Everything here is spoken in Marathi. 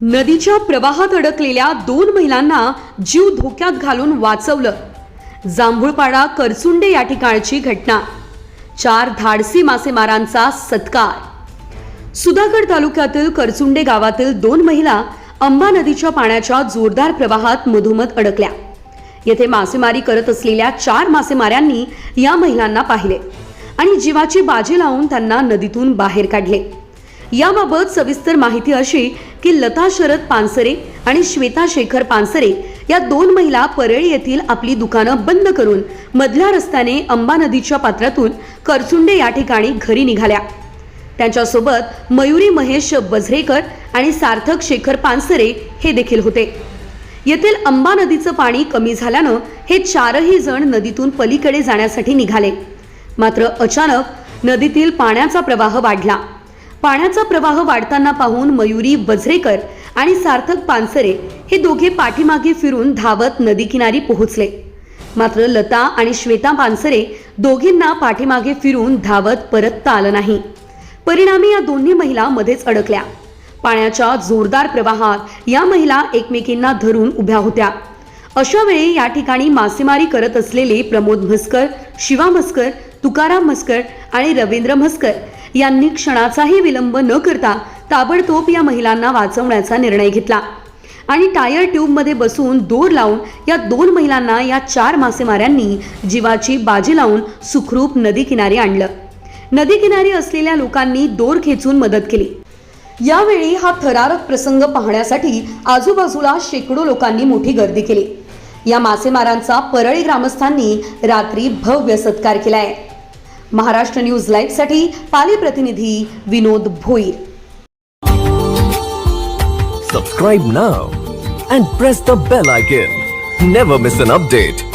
नदीच्या प्रवाहात अडकलेल्या दोन महिलांना जीव धोक्यात घालून वाचवलं. जांभूळपाडा करचुंडे या ठिकाणची घटना. चार धाडसी मासेमारांचा सत्कार सुधागड तालुक्यातील करचुंडे गावातील दोन महिला अंबा नदीच्या पाण्याच्या जोरदार प्रवाहात मधोमध अडकल्या. येथे मासेमारी करत असलेल्या चार मासेमाऱ्यांनी या महिलांना पाहिले. आणि जीवाची बाजी लावून त्यांना नदीतून बाहेर काढले. याबाबत सविस्तर माहिती अशी की लता शरद पानसरे आणि श्वेता शेखर पानसरे या दोन महिला परळी येथील आपली दुकानं बंद करून मधल्या रस्त्याने अंबा नदीच्या पात्रातून करचुंडे या ठिकाणी घरी निघाल्या. त्यांच्यासोबत मयुरी महेश बझरेकर आणि सार्थक शेखर पानसरे हे देखील होते. येथील अंबा नदीचं पाणी कमी झाल्यानं हे चारही जण नदीतून पलीकडे जाण्यासाठी निघाले. मात्र अचानक नदीतील पाण्याचा प्रवाह वाढला. पाण्याचा प्रवाह वाढताना पाहून मयुरी वझरेकर आणि सार्थक पानसरे हे दोघे पाठीमागे फिरून धावत नदीकिनारी पोहोचले. मात्र लता आणि श्वेता पानसरे दोघींना पाठीमागे फिरून धावत परतता आलं नाही. परिणामी या दोन्ही महिला मध्येच अडकल्या. पाण्याच्या जोरदार प्रवाहात या महिला एकमेकींना धरून उभ्या होत्या. अशा वेळी या ठिकाणी मासेमारी करत असलेले प्रमोद म्हस्कर शिवा म्हस्कर तुकाराम म्हस्कर आणि रवींद्र म्हस्कर यांनी क्षणाचाही विलंब न करता ताबडतोब या महिलांना वाचवण्याचा निर्णय घेतला. आणि टायर ट्यूबमध्ये बसून दोर लावून या दोन महिलांना या चार मासेमाऱ्यांनी जीवाची बाजी लावून सुखरूप नदीकिनारी आणलं. नदीकिनारी असलेल्या लोकांनी दोर खेचून मदत केली. यावेळी हा थरारक प्रसंग पाहण्यासाठी आजूबाजूला शेकडो लोकांनी मोठी गर्दी केली. या मासेमारांचा परळी ग्रामस्थांनी रात्री भव्य सत्कार केला आहे महाराष्ट्र न्यूज लाइव सा पाली प्रतिनिधी विनोद भोईर. सब्सक्राइब ना and press the bell icon never miss an update